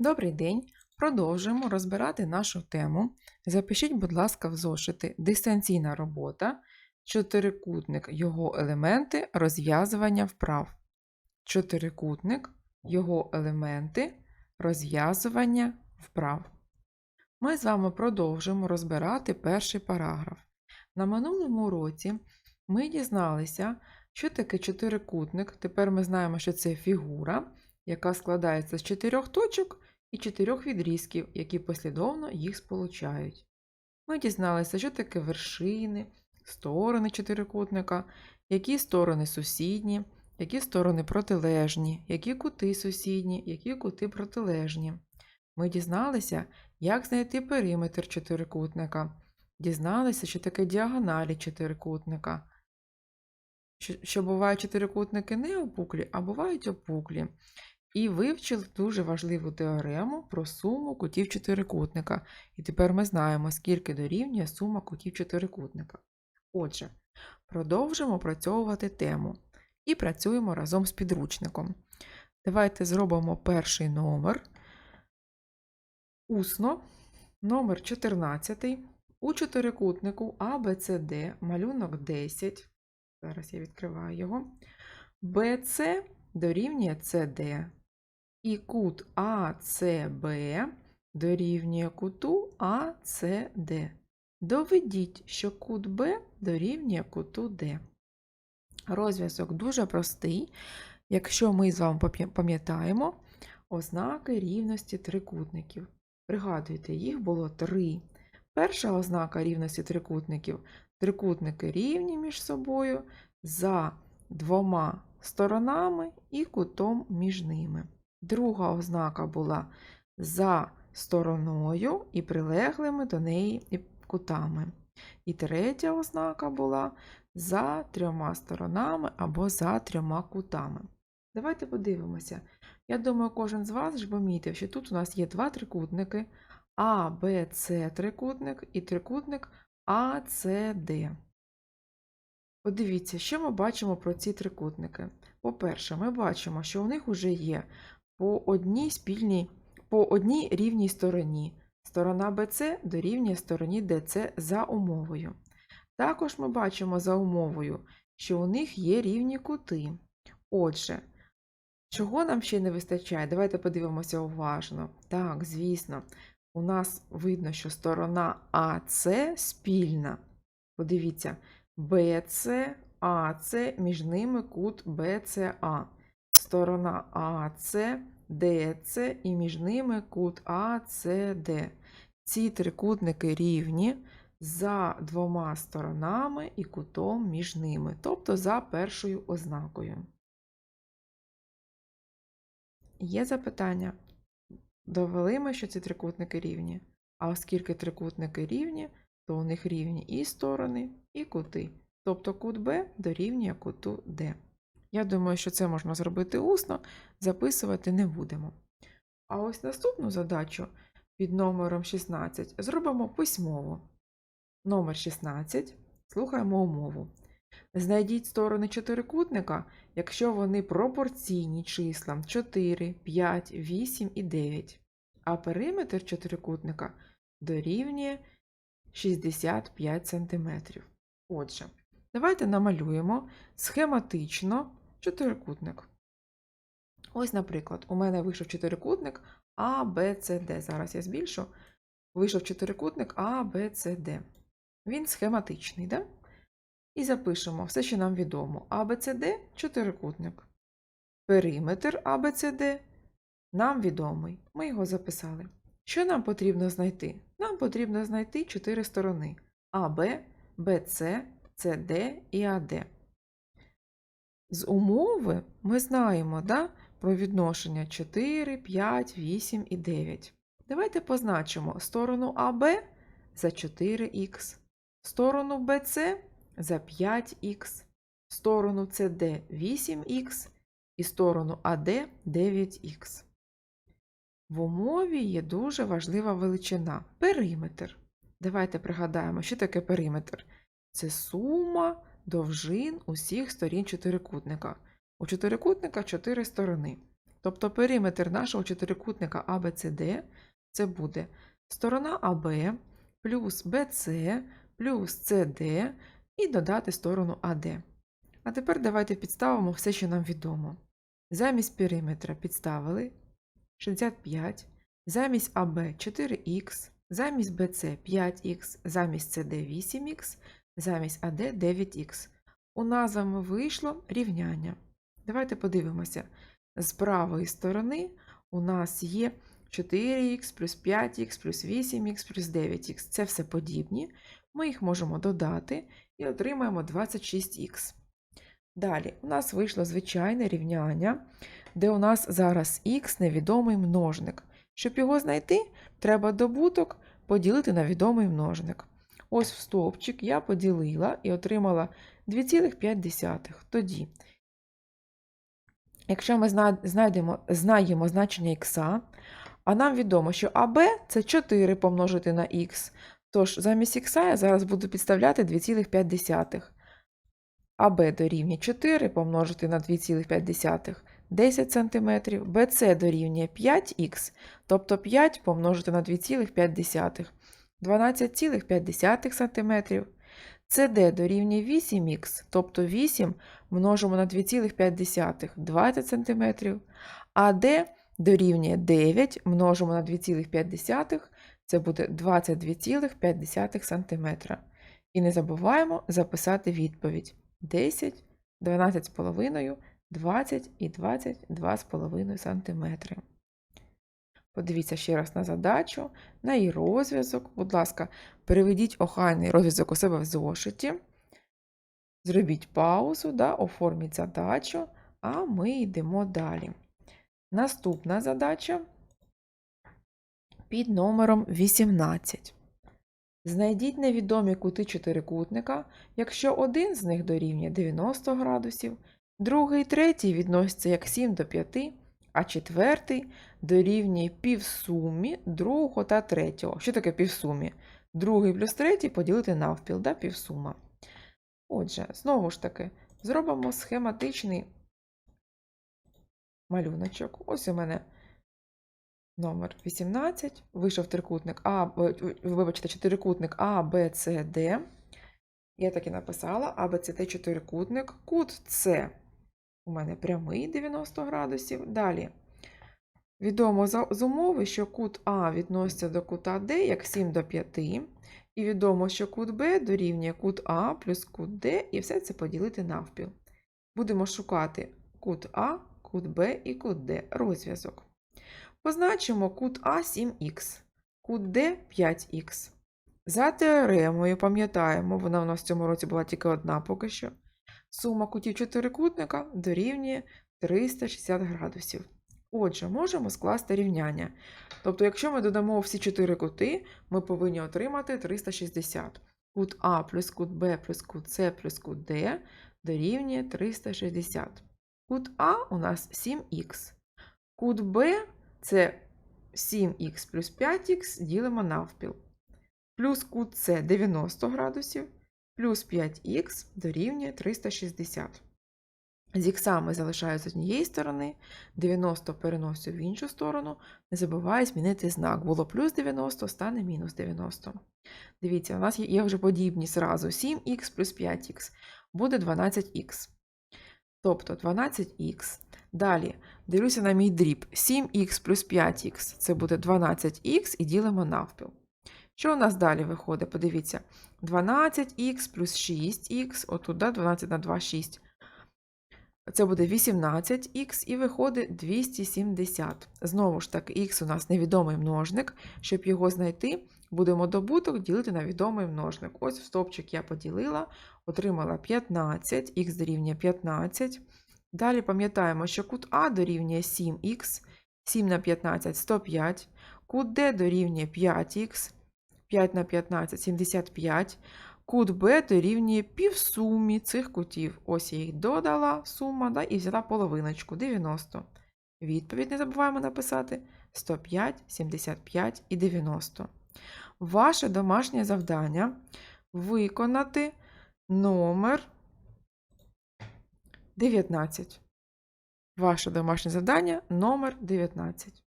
Добрий день! Продовжуємо розбирати нашу тему. Запишіть, будь ласка, в зошити дистанційна робота, чотирикутник, його елементи, розв'язування вправ. Чотирикутник, його елементи, розв'язування вправ. Ми з вами продовжуємо розбирати перший параграф. На минулому уроці ми дізналися, що таке чотирикутник. Тепер ми знаємо, що це фігура, яка складається з чотирьох точок і чотирьох відрізків, які послідовно їх сполучають. Ми дізналися, що таке вершини, сторони чотирикутника, які сторони сусідні, які сторони протилежні, які кути сусідні, які кути протилежні. Ми дізналися, як знайти периметр чотирикутника, дізналися, що таке діагоналі чотирикутника, що, бувають чотирикутники не опуклі, а бувають опуклі. І вивчили дуже важливу теорему про суму кутів чотирикутника. І тепер ми знаємо, скільки дорівнює сума кутів чотирикутника. Отже, продовжимо опрацьовувати тему і працюємо разом з підручником. Давайте зробимо перший номер. Усно, номер 14. У чотирикутнику ABCD, малюнок 10. Зараз я відкриваю його. BC дорівнює CD. І кут АЦБ дорівнює куту АЦД. Доведіть, що кут Б дорівнює куту Д. Розв'язок дуже простий. Якщо ми з вами пам'ятаємо ознаки рівності трикутників. Пригадуйте, їх було три. Перша ознака рівності трикутників трикутники рівні між собою за двома сторонами і кутом між ними. Друга ознака була за стороною і прилеглими до неї кутами. І третя ознака була за трьома сторонами або за трьома кутами. Давайте подивимося. Я думаю, кожен з вас ж помітив, що тут у нас є два трикутники А, Б, С трикутник і трикутник А, С, Д. Подивіться, що ми бачимо про ці трикутники. По-перше, ми бачимо, що у них вже є по одній спільній, по одній рівній стороні. Сторона BC дорівнює стороні DC за умовою. Також ми бачимо за умовою, що у них є рівні кути. Отже, чого нам ще не вистачає? Давайте подивимося уважно. Так, звісно, у нас видно, що сторона АС спільна. Подивіться, BC, AC, між ними кут BCA. Сторона АС, ДЦ і між ними кут АЦД. Ці трикутники рівні за двома сторонами і кутом між ними, тобто за першою ознакою. Є запитання? Довели ми, що ці трикутники рівні. А оскільки трикутники рівні, то у них рівні і сторони, і кути. Тобто кут Б дорівнює куту Д. Я думаю, що це можна зробити усно, записувати не будемо. А ось наступну задачу під номером 16 зробимо письмово. Номер 16. Слухаємо умову. Знайдіть сторони чотирикутника, якщо вони пропорційні числам 4, 5, 8 і 9, а периметр чотирикутника дорівнює 65 см. Отже, давайте намалюємо схематично чотирикутник. Ось, наприклад, у мене вийшов чотирикутник А, Б, С, Д. Зараз я збільшу. Вийшов чотирикутник А, Б, С, Д. Він схематичний, да? І запишемо все, що нам відомо. А, Б, С, Д – чотирикутник. Периметр А, Б, С, Д нам відомий. Ми його записали. Що нам потрібно знайти? Нам потрібно знайти чотири сторони АБ, БЦ, СД і АД. З умови ми знаємо да, про відношення 4, 5, 8 і 9. Давайте позначимо сторону АБ за 4х, сторону БЦ за 5х, сторону СД 8х і сторону АД 9х. В умові є дуже важлива величина периметр. Давайте пригадаємо, що таке периметр. Це сума довжин усіх сторін чотирикутника. У чотирикутника чотири сторони. Тобто периметр нашого чотирикутника ABCD це буде сторона АБ плюс BC плюс CD і додати сторону AD. А тепер давайте підставимо все, що нам відомо. Замість периметра підставили 65, замість АБ 4х, замість BC 5х, замість CD 8х, замість АД 9х. У нас з вийшло рівняння. Давайте подивимося. З правої сторони у нас є 4х плюс 5х плюс 8х плюс 9х. Це все подібні. Ми їх можемо додати і отримаємо 26х. Далі, у нас вийшло звичайне рівняння, де у нас зараз х невідомий множник. Щоб його знайти, треба добуток поділити на відомий множник. Ось в стовпчик я поділила і отримала 2,5. Тоді, якщо ми знайдемо, знаємо значення х, а нам відомо, що АБ це 4 помножити на х, тож замість х я зараз буду підставляти 2,5. АБ дорівнює 4 помножити на 2,5 10 см, BC дорівнює 5х, тобто 5 помножити на 2,5 12,5 см. CD дорівнює 8х, тобто 8 множимо на 2,5 20 см. АД дорівнює 9 множимо на 2,5, це буде 22,5 см. І не забуваємо записати відповідь 10, 12,5, 20 і 22,5 см. Подивіться ще раз на задачу, на її розв'язок. Будь ласка, переведіть охайний розв'язок у себе в зошиті. Зробіть паузу, да, оформіть задачу, а ми йдемо далі. Наступна задача під номером 18. Знайдіть невідомі кути чотирикутника, якщо один з них дорівнює 90 градусів, другий і третій відносяться як 7 до 5, а четвертий дорівнює півсумі другого та третього. Що таке півсумі? Другий плюс третій поділити навпіл, да, півсума. Отже, знову ж таки, зробимо схематичний малюночок. Ось у мене номер 18. Вийшов трикутник А, вибачте, чотирикутник А, Б, С, Д. Я так і написала А, Б, С, Д, чотирикутник. Кут С у мене прямий 90 градусів. Далі. Відомо з умови, що кут А відноситься до кута Д як 7 до 5. І відомо, що кут Б дорівнює кут А плюс кут Д, і все це поділити навпіл. Будемо шукати кут А, кут Б і кут Д. Розв'язок. Позначимо кут А 7х, кут Д 5х. За теоремою, пам'ятаємо, вона у нас в цьому році була тільки одна поки що. Сума кутів чотирикутника дорівнює 360 градусів. Отже, можемо скласти рівняння. Тобто, якщо ми додамо всі чотири кути, ми повинні отримати 360. Кут А плюс кут Б плюс кут С плюс кут Д дорівнює 360. Кут А у нас 7х. Кут Б це 7х плюс 5х ділимо навпіл. Плюс кут С 90 градусів, плюс 5х дорівнює 360. З іксами залишаю з однієї сторони, 90 переносю в іншу сторону, не забуваю змінити знак. Було плюс 90, стане мінус 90. Дивіться, у нас є- вже подібні зразу 7х плюс 5х, буде 12х. Тобто 12х. Далі дивлюся на мій дріб. 7х плюс 5х це буде 12х і ділимо навпіл. Що у нас далі виходить? Подивіться. 12х плюс 6х, отут, да, 12 на 2 6. Це буде 18х і виходить 270. Знову ж таки, х у нас невідомий множник. Щоб його знайти, будемо добуток ділити на відомий множник. Ось в стовпчик я поділила, отримала 15, х дорівнює 15. Далі пам'ятаємо, що кут А дорівнює 7х, 7 на 15 105, кут Д дорівнює 5х, 5 на 15 75. Кут Б дорівнює півсумі цих кутів. Ось я їх додала, сума, да, і взяла половиночку 90. Відповідь не забуваємо написати 105, 75 і 90. Ваше домашнє завдання виконати номер 19. Ваше домашнє завдання номер 19.